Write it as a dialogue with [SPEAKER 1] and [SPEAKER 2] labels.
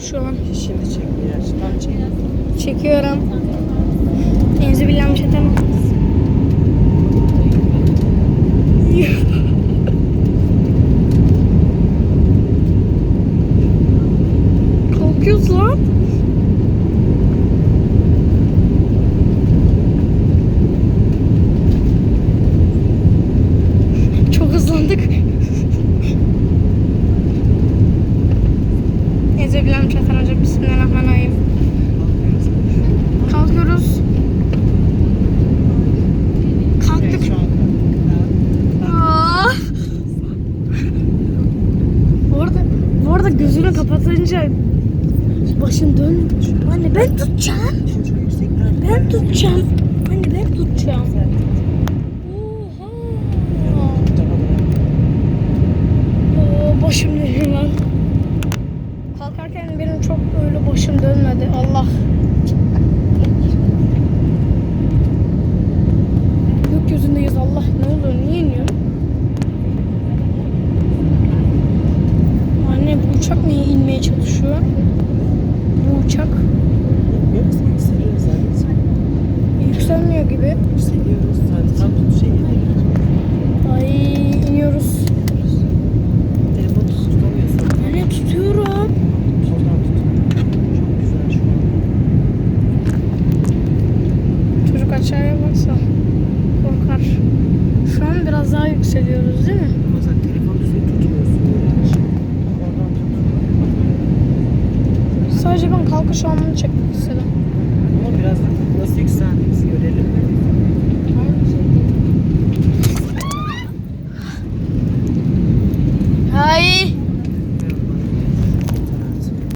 [SPEAKER 1] Şu an
[SPEAKER 2] Şimdi çek biraz. Tam çek.
[SPEAKER 1] çekiyorum. Enzi billah şeytan. Kalkıyoruz lan. Çok hızlandık. Billah şeytan hocam. Bismillahirrahmanirrahim. Kalkıyoruz. Kalktık. Bu arada, bu arada gözünü kapatınca başın dön. Anne ben tutacağım. Ben tutacağım. Anne ben tutacağım. Oha. Oo, başım dönüyor lan. Kalkarken benim çok öyle başım dönmedi. Allah. Gökyüzündeyiz Allah. Ne oluyor? Niye iniyor? Anne bu uçak niye inmeye çalışıyor? Bu uçak yükselmiyor gibi.
[SPEAKER 2] Yükseliyoruz. Hadi tam şey
[SPEAKER 1] aşağıya baksa korkar. Şu an biraz daha yükseliyoruz değil mi?
[SPEAKER 2] Ama sen telefonu düzgün tutmuyorsun.
[SPEAKER 1] Sadece ben kalkış anını çekmek istedim.